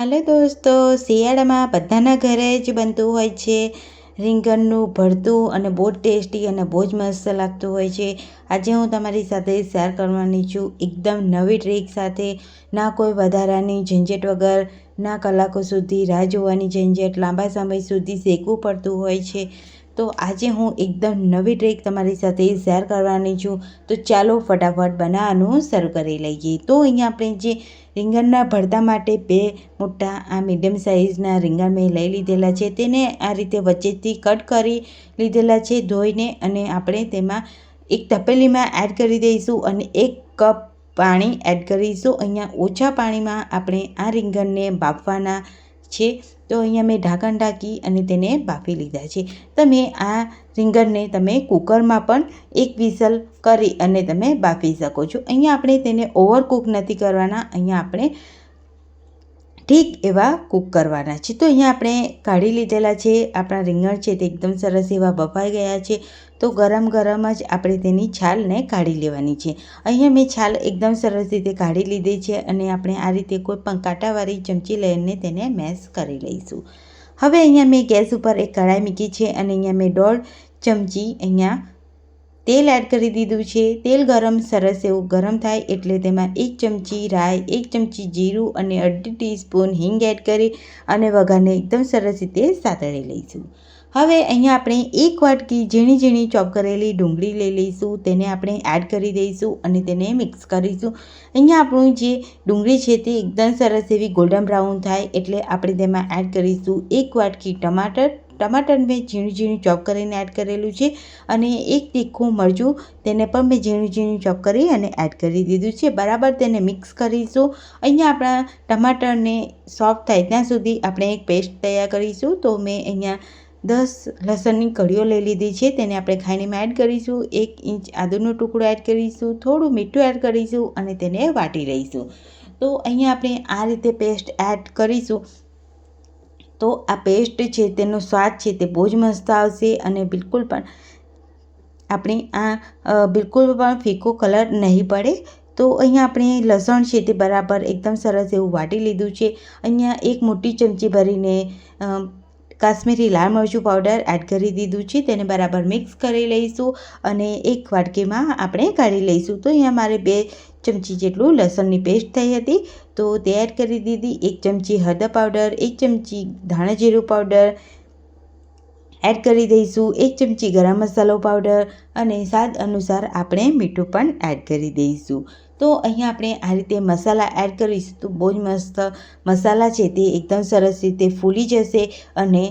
હાલો દોસ્તો, શિયાળામાં બધાના ઘરે જ બનતું હોય છે. રીંગણનું ભરતું અને બહુ ટેસ્ટી અને બહુ જ મસ્ત લાગતું હોય છે. આજે હું તમારી સાથે શેર કરવાની છું એકદમ નવી ટ્રીક સાથે. ના કોઈ વધારાની ઝંઝટ વગર, ના કલાકો સુધી રાહ જોવાની ઝંઝટ લાંબા સમય સુધી શેકવું પડતું હોય છે. તો આજે હું એકદમ નવી ટ્રીક તમારી સાથે શેર કરવાની છું. તો ચાલો ફટાફટ બનાવવાનું શરૂ કરી લઈએ. તો અહીંયા આપણે જે રીંગણના ભરતા માટે બે મોટા આ મીડિયમ સાઇઝના રીંગણ મેં લઈ લીધેલા છે. તેને આ રીતે વચ્ચેથી કટ કરી લીધેલા છે ધોઈને અને આપણે તેમાં એક તપેલીમાં એડ કરી દઈશું અને એક કપ પાણી એડ કરીશું. અહીંયા ઓછા પાણીમાં આપણે આ રીંગણને બાફવાના છે. તો અહીંયા મેં ઢાંકણ ઢાંકી અને તેને બાફી લીધા છે. તમે આ રીંગણને તમે કુકરમાં પણ એક વિસલ કરી અને તમે બાફી શકો છો. અહીંયા આપણે તેને ઓવરકૂક નથી કરવાના. અહીંયા આપણે ઠીક એવા કૂક કરવાના છે. તો અહીંયા આપણે કાઢી લીધેલા છે. આપણા રીંગણ છે તે એકદમ સરસ એવા બફાઈ ગયા છે. તો ગરમ ગરમ જ આપણે તેની છાલને કાઢી લેવાની છે. અહીંયા મેં છાલ એકદમ સરસ રીતે કાઢી લીધી છે અને આપણે આ રીતે કોઈ પણ કાંટાવાળી ચમચી લઈને તેને મેશ કરી લઈશું. હવે અહીંયા મેં ગેસ ઉપર એક કઢાઈ મૂકી છે અને અહીંયા મેં દોઢ ચમચી અહીંયા તેલ એડ કરી દીધું છે. તેલ ગરમ સરસ એવું ગરમ થાય એટલે તેમાં એક ચમચી રાઈ, એક ચમચી જીરું અને અડધી ટીસ્પૂન હિંગ એડ કરી અને વઘારને એકદમ સરસ રીતે સાતળી લઈશું. હવે અહીંયા આપણે એક વાટકી ઝીણી ઝીણી ચોપ કરેલી ડુંગળી લઈ લઈશું, તેને આપણે એડ કરી દઈશું અને તેને મિક્સ કરીશું. અહીંયા આપણું જે ડુંગળી છે તે એકદમ સરસ એવી ગોલ્ડન બ્રાઉન થાય એટલે આપણે તેમાં એડ કરીશું એક વાટકી ટમાટર. ટમાટર મેં ઝીણું ઝીણું ચોપ કરીને એડ કરેલું છે અને એક તીખું મરચું તેને પણ મેં ઝીણું ઝીણું ચોપ કરી અને એડ કરી દીધું છે. બરાબર તેને મિક્સ કરીશું. અહીંયા આપણા ટમાટરને સોફ્ટ થાય ત્યાં સુધી આપણે એક પેસ્ટ તૈયાર કરીશું. તો મેં અહીંયા દસ લસણની કળીઓ લઈ લીધી છે. તેને આપણે ખાંડીમાં એડ કરીશું. એક ઇંચ આદુનો ટુકડો એડ કરીશું. થોડું મીઠું એડ કરીશું અને તેને વાટી લઈશું. તો અહીંયા આપણે આ રીતે પેસ્ટ એડ કરીશું. તો આ પેસ્ટ છે તેનો સ્વાદ છે તે બહુ જ મસ્ત આવશે અને બિલકુલ પણ આપણે આ બિલકુલ પણ ફીકો કલર નહીં પડે. તો અહીંયા આપણે લસણ છે તે બરાબર એકદમ સરસ એવું વાટી લીધું છે. અહીંયા એક મોટી ચમચી ભરીને કાશ્મીરી લાલ મરચું પાવડર એડ કરી દીધું છે. તેને બરાબર મિક્સ કરી લઈશું અને એક વાટકીમાં આપણે કાઢી લઈશું. તો અહીંયા મારે બે ચમચી જેટલું લસણની પેસ્ટ થઈ હતી. તો તે એડ કરી દીધી. એક ચમચી હળદર પાવડર એક ચમચી ધાણા જીરું પાવડર એડ કરી દઈશું. એક ચમચી ગરમ મસાલો પાવડર અને સ્વાદ અનુસાર આપણે મીઠું પણ એડ કરી દઈશું. તો અહીંયા આપણે આ રીતે મસાલા એડ કરીશું તો બહુ જ મસ્ત મસાલા છે તે એકદમ સરસ રીતે ફૂલી જશે અને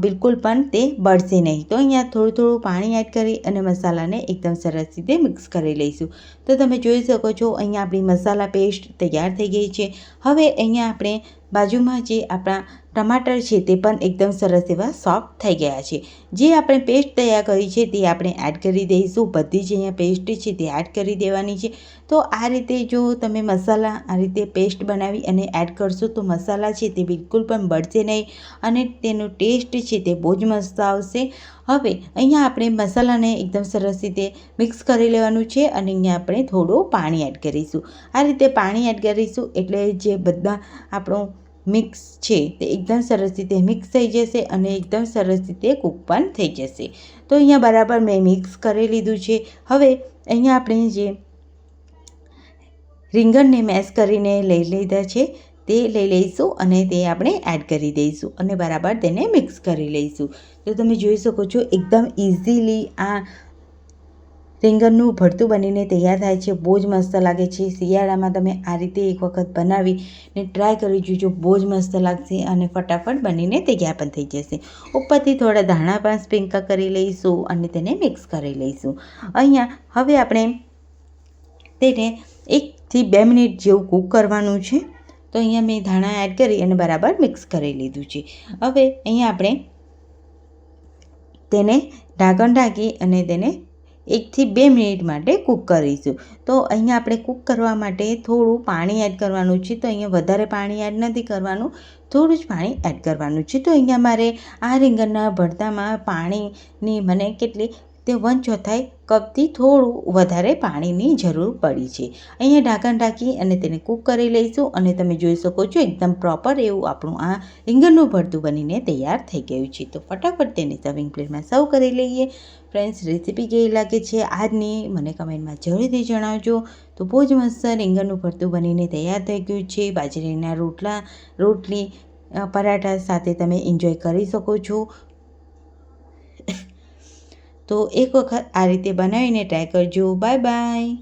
બિલકુલ પણ તે બળશે નહીં. તો અહીંયા થોડું થોડું પાણી એડ કરી અને મસાલાને એકદમ સરસ રીતે મિક્સ કરી લઈશું. તો તમે જોઈ શકો છો અહીંયા આપણી મસાલા પેસ્ટ તૈયાર થઈ ગઈ છે. હવે અહીંયા આપણે બાજુમાં જે આપણા ટમાટર છે તે પણ એકદમ સરસ એવા સોફ્ટ થઈ ગયા છે. જે આપણે પેસ્ટ તૈયાર કરી છે તે આપણે એડ કરી દઈશું. બધી જ અહીંયા પેસ્ટ છે તે એડ કરી દેવાની છે. તો આ રીતે જો તમે મસાલા આ રીતે પેસ્ટ બનાવી અને એડ કરશો તો મસાલા છે તે બિલકુલ પણ બળશે નહીં અને તેનો ટેસ્ટ છે તે બહુ જ મસ્ત આવશે. હવે અહીંયા આપણે મસાલાને એકદમ સરસ રીતે મિક્સ કરી લેવાનું છે અને અહીંયા આપણે થોડું પાણી એડ કરીશું. આ રીતે પાણી એડ કરીશું એટલે જે બધા આપણું મિક્સ છે. તે એકદમ સરસ રીતે મિક્સ થઈ જશે અને એકદમ સરસ રીતે કૂક પણ થઈ જશે. તો અહીંયા બરાબર મેં મિક્સ કરી લીધું છે. હવે અહીંયા આપણે જે રીંગણને મેશ કરીને લઈ લીધા છે, તે લઈ લઈશું અને તે આપણે એડ કરી દઈશું અને બરાબર તેને મિક્સ કરી લઈશું. તો તમે જોઈ શકો છો, એકદમ ઇઝીલી આ રીંગણનું ભરતું બનીને તૈયાર થાય છે. બહુ જ મસ્ત લાગે છે. શિયાળામાં તમે આ રીતે એક વખત બનાવીને ટ્રાય કરી જોજો. બહુ જ મસ્ત લાગશે અને ફટાફટ બનીને તૈયાર પણ થઈ જશે. ઉપરથી થોડા ધાણા પણ સ્પ્રિંકલ કરી લઈશું અને તેને મિક્સ કરી લઈશું. અહીંયા હવે આપણે તેને એકથી બે મિનિટ જેવું કૂક કરવાનું છે. તો અહીંયા મેં ધાણા એડ કરી અને બરાબર મિક્સ કરી લીધું છે. હવે અહીંયા આપણે તેને ઢાંકણ ઢાંકી અને તેને એકથી બે મિનિટ માટે કૂક કરીશું. તો અહીંયા આપણે કૂક કરવા માટે થોડું પાણી એડ કરવાનું છે, તો અહીંયા વધારે પાણી એડ નથી કરવાનું, થોડું જ પાણી એડ કરવાનું છે. તો અહીંયા મારે આ રીંગણના ભરતામાં પાણીની મને કેટલી તે વન ચોથાઈ કપથી થોડું વધારે પાણીની જરૂર પડી છે. અહીંયા ઢાંકણ ઢાંકી અને તેને કૂક કરી લઈશું અને તમે જોઈ શકો છો એકદમ પ્રોપર એવું આપણું આ રીંગણનું ભરતું બનીને તૈયાર થઈ ગયું છે. તો ફટાફટ તેને સર્વિંગ પ્લેટમાં સર્વ કરી લઈએ. ફ્રેન્ડ્સ રેસીપી કેવી લાગે છે આજની? મને કમેન્ટમાં જરૂરથી જણાવજો. તો બહુ જ મસ્ત રીંગણનું ભરતું બનીને તૈયાર થઈ ગયું છે. બાજરીના રોટલા, રોટલી પરાઠા સાથે તમે એન્જોય કરી શકો છો. તો એક વખત આ રીતે બનાવીને ટ્રાય કરજો. Bye bye